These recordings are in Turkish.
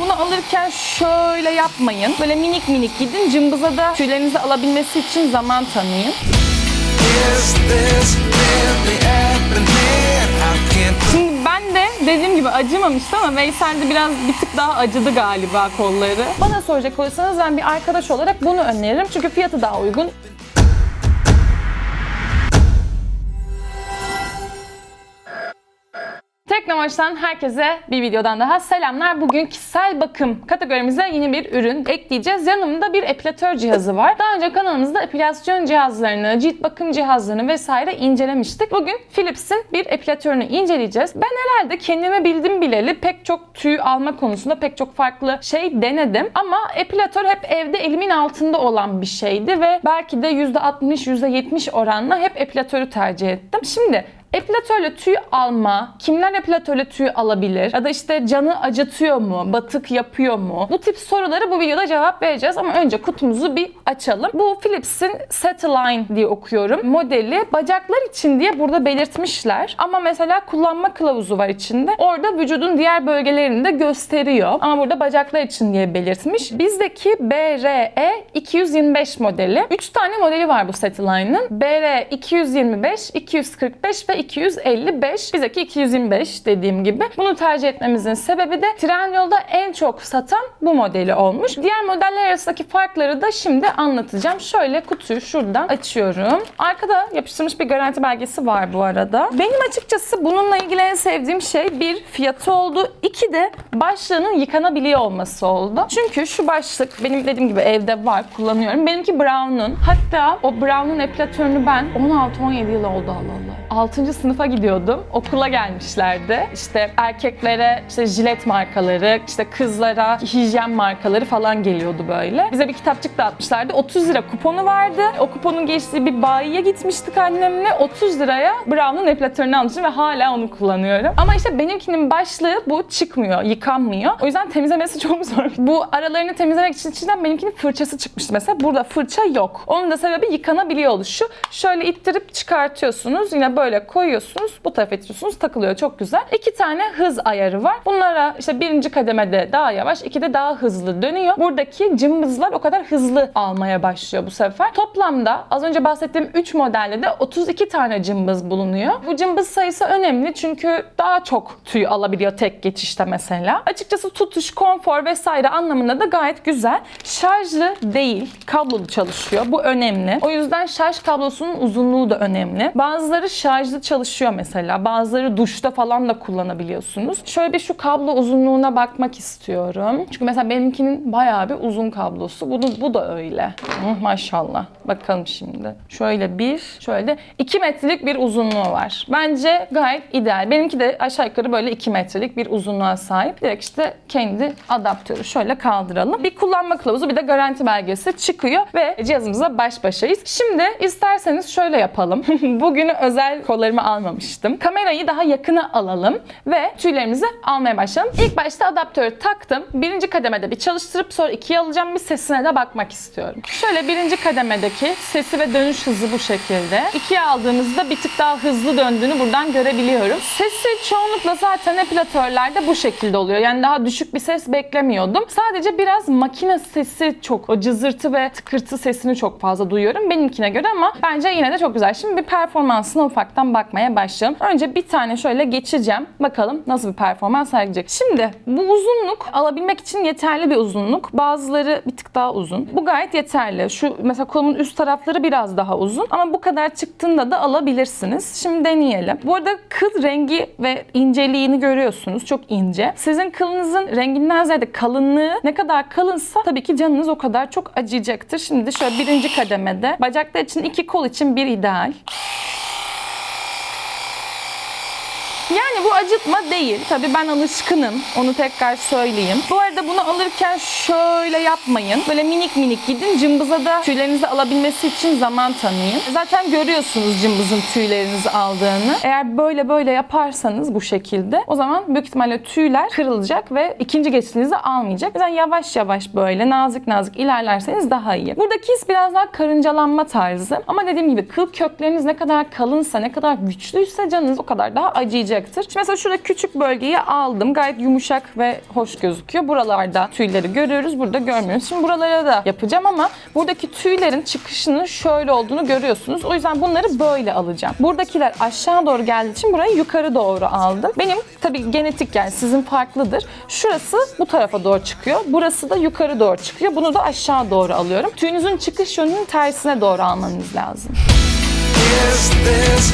bunu alırken şöyle yapmayın. Böyle minik minik gidin. Cımbıza da tüylerinizi alabilmesi için zaman tanıyın. Şimdi ben de dediğim gibi acımamıştı ama Veysel de biraz bir tık daha acıdı galiba kolları. Bana soracak olursanız ben bir arkadaş olarak bunu öneririm. Çünkü fiyatı daha uygun. Teknomaç'tan herkese bir videodan daha selamlar. Bugün kişisel bakım kategorimize yeni bir ürün ekleyeceğiz. Yanımda bir epilatör cihazı var. Daha önce kanalımızda epilasyon cihazlarını, cilt bakım cihazlarını vesaire incelemiştik. Bugün Philips'in bir epilatörünü inceleyeceğiz. Ben herhalde kendimi bildim bileli pek çok tüy alma konusunda pek çok farklı şey denedim. Ama epilatör hep evde elimin altında olan bir şeydi ve belki de %60, %70 oranla hep epilatörü tercih ettim. Şimdi Epilatörle tüy alma, kimler epilatörle tüy alabilir? Ya da işte canı acıtıyor mu? Batık yapıyor mu? Bu tip soruları bu videoda cevap vereceğiz ama önce kutumuzu bir açalım. Bu Philips'in Setline diye okuyorum. Modeli bacaklar için diye burada belirtmişler. Ama mesela kullanma kılavuzu var içinde. Orada vücudun diğer bölgelerini de gösteriyor. Ama burada bacaklar için diye belirtmiş. Bizdeki BRE 225 modeli. 3 tane modeli var bu Setline'ın. BR 225, 245 ve 255. Bizdeki 225 dediğim gibi. Bunu tercih etmemizin sebebi de Trendyol'da en çok satan bu modeli olmuş. Diğer modeller arasındaki farkları da şimdi anlatacağım. Şöyle kutuyu şuradan açıyorum. Arkada yapıştırılmış bir garanti belgesi var bu arada. Benim açıkçası bununla ilgili en sevdiğim şey bir fiyatı oldu. İki de başlığının yıkanabiliyor olması oldu. Çünkü şu başlık benim dediğim gibi evde var kullanıyorum. Benimki Brown'un. Hatta o Brown'un epilatörünü ben 16-17 yıl oldu Allah. 6. sınıfa gidiyordum. Okula gelmişlerdi. İşte erkeklere işte jilet markaları, işte kızlara hijyen markaları falan geliyordu böyle. Bize bir kitapçık dağıtmışlardı. 30 lira kuponu vardı. O kuponun geçtiği bir bayiye gitmiştik annemle. 30 liraya Brown'un epilatörünü almışım ve hala onu kullanıyorum. Ama işte benimkinin başlığı bu çıkmıyor, yıkanmıyor. O yüzden temizlemesi çok zor. Bu aralarını temizlemek için içinden benimkinin fırçası çıkmıştı mesela. Burada fırça yok. Onun da sebebi yıkanabiliyor oluşu. Şöyle ittirip çıkartıyorsunuz. Yine böyle koyuyorsunuz. Bu tarafa itiriyorsunuz. Takılıyor. Çok güzel. İki tane hız ayarı var. Bunlara işte birinci kademede daha yavaş, ikide daha hızlı dönüyor. Buradaki cımbızlar o kadar hızlı almaya başlıyor bu sefer. Toplamda az önce bahsettiğim 3 modelde de 32 tane cımbız bulunuyor. Bu cımbız sayısı önemli çünkü daha çok tüy alabiliyor tek geçişte mesela. Açıkçası tutuş, konfor vesaire anlamında da gayet güzel. Şarjlı değil, kablolu çalışıyor. Bu önemli. O yüzden şarj kablosunun uzunluğu da önemli. Bazıları şarjlı çalışıyor mesela. Bazıları duşta falan da kullanabiliyorsunuz. Şöyle bir şu kablo uzunluğuna bakmak istiyorum. Çünkü mesela benimkinin bayağı bir uzun kablosu. Bunun, bu da öyle. Hı, maşallah. Bakalım şimdi. Şöyle bir, şöyle de 2 metrelik bir uzunluğu var. Bence gayet ideal. Benimki de aşağı yukarı böyle 2 metrelik bir uzunluğa sahip. Direkt işte kendi adaptörü şöyle kaldıralım. Bir kullanma kılavuzu bir de garanti belgesi çıkıyor ve cihazımıza baş başayız. Şimdi isterseniz şöyle yapalım. Bugünü özel kollarımı almamıştım. Kamerayı daha yakına alalım ve tüylerimizi almaya başlayalım. İlk başta adaptörü taktım. Birinci kademede bir çalıştırıp sonra ikiye alacağım. Bir sesine de bakmak istiyorum. Şöyle birinci kademedeki sesi ve dönüş hızı bu şekilde. İkiye aldığımızda bir tık daha hızlı döndüğünü buradan görebiliyorum. Sesi çoğunlukla zaten epilatörlerde bu şekilde oluyor. Yani daha düşük bir ses beklemiyordum. Sadece biraz makine sesi çok, o cızırtı ve tıkırtı sesini çok fazla duyuyorum benimkine göre ama bence yine de çok güzel. Şimdi bir performansına ufaktan bakmaya başlayalım. Önce bir tane şöyle geçeceğim. Bakalım nasıl bir performans sergileyecek. Şimdi bu uzunluk alabilmek için yeterli bir uzunluk. Bazıları bir tık daha uzun. Bu gayet yeterli. Şu mesela kolumun üst tarafları biraz daha uzun ama bu kadar çıktığında da alabilirsiniz. Şimdi deneyelim. Bu arada kıl rengi ve inceliğini görüyorsunuz. Çok ince. Sizin kılınızın renginden ziyade kalınlığı ne kadar kalınsa tabii ki canınız o kadar çok acıyacaktır. Şimdi şöyle birinci kademede bacaklar için iki kol için bir ideal. Yani bu acıtma değil. Tabii ben alışkınım. Onu tekrar söyleyeyim. Bu arada bunu alırken şöyle yapmayın. Böyle minik minik gidin. Cımbıza da tüylerinizi alabilmesi için zaman tanıyın. Zaten görüyorsunuz cımbızın tüylerinizi aldığını. Eğer böyle böyle yaparsanız bu şekilde o zaman büyük ihtimalle tüyler kırılacak ve ikinci geçişinizi almayacak. O yüzden yavaş yavaş böyle nazik nazik ilerlerseniz daha iyi. Buradaki his biraz daha karıncalanma tarzı. Ama dediğim gibi kıl kökleriniz ne kadar kalınsa, ne kadar güçlüyse canınız o kadar daha acıyacak koruyacaktır. Şimdi mesela şurada küçük bölgeyi aldım. Gayet yumuşak ve hoş gözüküyor. Buralarda tüyleri görüyoruz. Burada görmüyoruz. Şimdi buralara da yapacağım ama buradaki tüylerin çıkışının şöyle olduğunu görüyorsunuz. O yüzden bunları böyle alacağım. Buradakiler aşağı doğru geldiği için burayı yukarı doğru aldım. Benim tabii genetik yani sizin farklıdır. Şurası bu tarafa doğru çıkıyor. Burası da yukarı doğru çıkıyor. Bunu da aşağı doğru alıyorum. Tüyünüzün çıkış yönünün tersine doğru almanız lazım. Is this.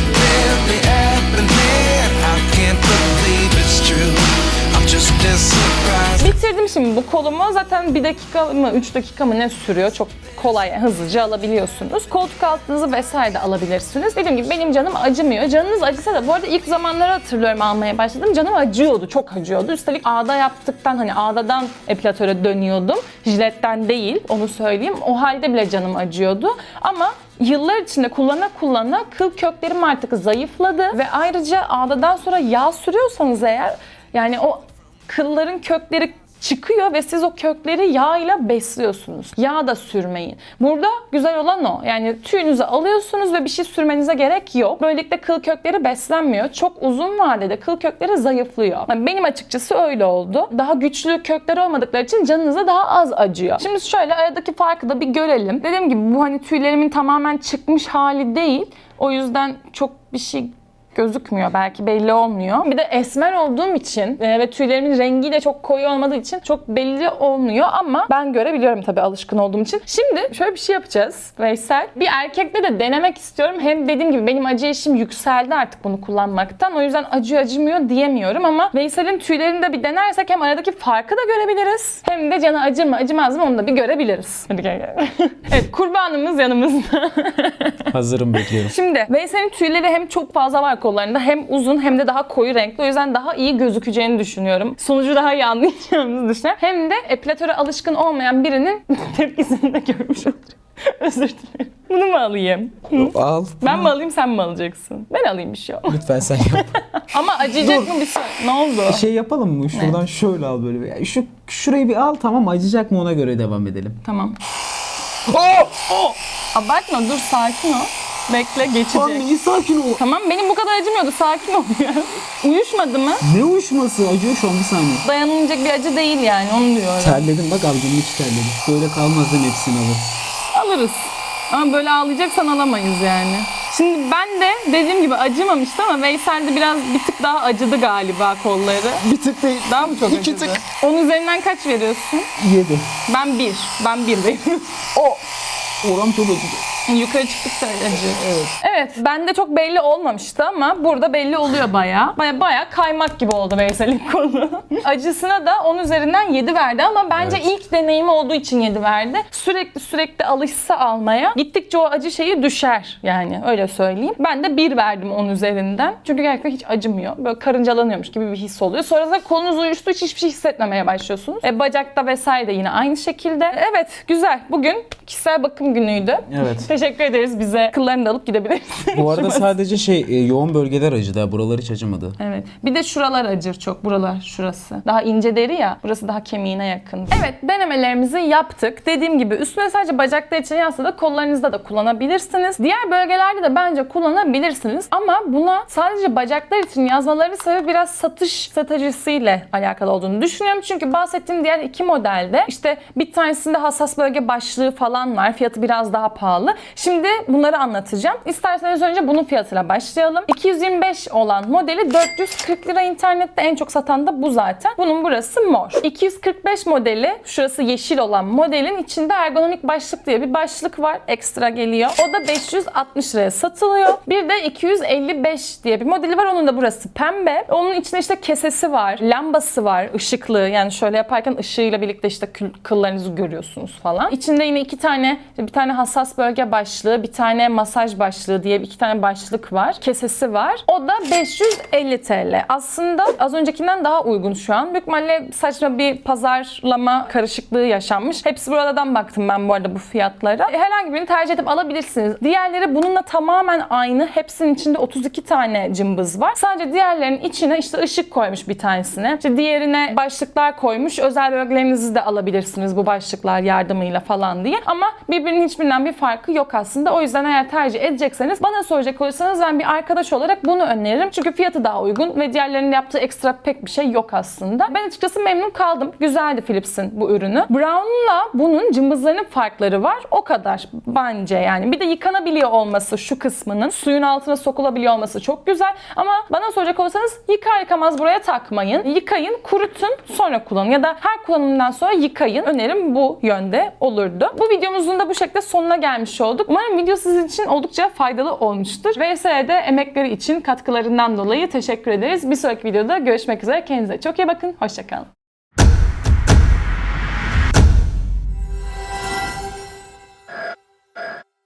Bitirdim şimdi bu kolumu. Zaten bir dakika mı, üç dakika mı ne sürüyor? Çok kolay, hızlıca alabiliyorsunuz. Koltuk altınızı vesaire de alabilirsiniz. Dediğim gibi benim canım acımıyor. Canınız acısa da bu arada ilk zamanları hatırlıyorum almaya başladım. Canım acıyordu, çok acıyordu. Üstelik ağda yaptıktan hani ağdadan epilatöre dönüyordum. Jiletten değil, onu söyleyeyim. O halde bile canım acıyordu. Ama Yıllar içinde kullana kullana kıl köklerim artık zayıfladı. Ve ayrıca ağdadan sonra yağ sürüyorsanız eğer yani o kılların kökleri çıkıyor ve siz o kökleri yağ ile besliyorsunuz. Yağ da sürmeyin. Burada güzel olan o. Yani tüyünüzü alıyorsunuz ve bir şey sürmenize gerek yok. Böylelikle kıl kökleri beslenmiyor. Çok uzun vadede kıl kökleri zayıflıyor. Yani benim açıkçası öyle oldu. Daha güçlü kökler olmadıkları için canınıza daha az acıyor. Şimdi şöyle aradaki farkı da bir görelim. Dediğim gibi bu hani tüylerimin tamamen çıkmış hali değil. O yüzden çok bir şey gözükmüyor. Belki belli olmuyor. Bir de esmer olduğum için e, ve tüylerimin rengi de çok koyu olmadığı için çok belli olmuyor ama ben görebiliyorum tabii alışkın olduğum için. Şimdi şöyle bir şey yapacağız Veysel. Bir erkekte de denemek istiyorum. Hem dediğim gibi benim acı eşim yükseldi artık bunu kullanmaktan. O yüzden acıyor acımıyor diyemiyorum ama Veysel'in tüylerini de bir denersek hem aradaki farkı da görebiliriz. Hem de canı acır mı acımaz mı onu da bir görebiliriz. Hadi gel gel. evet kurbanımız yanımızda. Hazırım bekliyorum. Şimdi Veysel'in tüyleri hem çok fazla var kollarında hem uzun hem de daha koyu renkli. O yüzden daha iyi gözükeceğini düşünüyorum. Sonucu daha iyi anlayacağımızı düşünüyorum. Hem de epilatöre alışkın olmayan birinin tepkisini de görmüş olacağım. Özür dilerim. Bunu mu alayım? Al. Ben mi alayım sen mi alacaksın? Ben alayım bir şey olmaz. Lütfen sen yap. Ama acıyacak mı bir şey? Ne oldu? Şey yapalım mı? Şuradan şöyle al böyle. bir- Şu şurayı bir al tamam acıyacak mı ona göre devam edelim. Tamam. Abartma dur sakin ol. Bekle geçecek. iyi sakin ol. Tamam benim bu kadar acımıyordu sakin ol ya. Uyuşmadı mı? Ne uyuşması? Acıyor şu an bir saniye. Dayanılacak bir acı değil yani onu diyorum. Terledim bak abicim hiç terledim. Böyle kalmaz değil mi hepsini alır. Alırız. Ama böyle ağlayacaksan alamayız yani. Şimdi ben de dediğim gibi acımamıştı ama Veysel'de biraz bir tık daha acıdı galiba kolları. Bir tık değil. Daha mı çok İki acıdı? tık. Onun üzerinden kaç veriyorsun? Yedi. Ben bir. Ben bir veriyorum. O. Oram çok acıdı. Yukarı çıktıkça acı. Evet. Evet. Bende çok belli olmamıştı ama burada belli oluyor baya. Baya baya kaymak gibi oldu Veysel'in kolu. Acısına da 10 üzerinden 7 verdi ama bence Evet. ilk deneyimi olduğu için 7 verdi. Sürekli sürekli alışsa almaya gittikçe o acı şeyi düşer yani öyle söyleyeyim. Ben de 1 verdim 10 üzerinden. Çünkü gerçekten hiç acımıyor. Böyle karıncalanıyormuş gibi bir his oluyor. Sonrasında kolunuz uyuştuğu için hiçbir şey hissetmemeye başlıyorsunuz. E, bacakta vesaire de yine aynı şekilde. Evet güzel. Bugün kişisel bakım günüydü. Evet. Teşekkür ederiz bize. Kıllarını da alıp gidebilirsin. Bu arada sadece şey e, yoğun bölgeler acıdı. ha, Buralar hiç acımadı. Evet. Bir de şuralar acır çok. Buralar şurası. Daha ince deri ya. Burası daha kemiğine yakın. Evet denemelerimizi yaptık. Dediğim gibi üstüne sadece bacaklar için yazsa da kollarınızda da kullanabilirsiniz. Diğer bölgelerde de bence kullanabilirsiniz. Ama buna sadece bacaklar için yazmaları sebebi biraz satış stratejisiyle alakalı olduğunu düşünüyorum. Çünkü bahsettiğim diğer iki modelde işte bir tanesinde hassas bölge başlığı falan var. Fiyatı biraz daha pahalı. Şimdi bunları anlatacağım. İsterseniz önce bunun fiyatıyla başlayalım. 225 olan modeli 440 lira internette en çok satan da bu zaten. Bunun burası mor. 245 modeli şurası yeşil olan modelin içinde ergonomik başlık diye bir başlık var. Ekstra geliyor. O da 560 liraya satılıyor. Bir de 255 diye bir modeli var. Onun da burası pembe. Onun içinde işte kesesi var, lambası var, ışıklı. Yani şöyle yaparken ışığıyla birlikte işte kıllarınızı görüyorsunuz falan. İçinde yine iki tane, bir tane hassas bölge başlığı, bir tane masaj başlığı diye iki tane başlık var. Kesesi var. O da 550 TL. Aslında az öncekinden daha uygun şu an. Büyük ihtimalle saçma bir pazarlama karışıklığı yaşanmış. Hepsi buradan baktım ben bu arada bu fiyatlara. E, Herhangi birini tercih edip alabilirsiniz. Diğerleri bununla tamamen aynı. Hepsinin içinde 32 tane cımbız var. Sadece diğerlerinin içine işte ışık koymuş bir tanesine. İşte diğerine başlıklar koymuş. Özel bölgelerinizi de alabilirsiniz bu başlıklar yardımıyla falan diye. Ama birbirinin hiçbirinden bir farkı yok. Yok aslında. O yüzden eğer tercih edecekseniz bana soracak olursanız ben bir arkadaş olarak bunu öneririm. Çünkü fiyatı daha uygun ve diğerlerinin yaptığı ekstra pek bir şey yok aslında. Ben açıkçası memnun kaldım. Güzeldi Philips'in bu ürünü. Brown'la bunun cımbızlarının farkları var. O kadar bence yani. Bir de yıkanabiliyor olması şu kısmının. Suyun altına sokulabiliyor olması çok güzel. Ama bana soracak olursanız yıkar yıkamaz buraya takmayın. Yıkayın, kurutun, sonra kullanın. Ya da her kullanımdan sonra yıkayın. Önerim bu yönde olurdu. Bu videomuzun da bu şekilde sonuna gelmiş olduk. Umarım video sizin için oldukça faydalı olmuştur. VS'de emekleri için katkılarından dolayı teşekkür ederiz. Bir sonraki videoda görüşmek üzere. Kendinize çok iyi bakın. Hoşçakalın.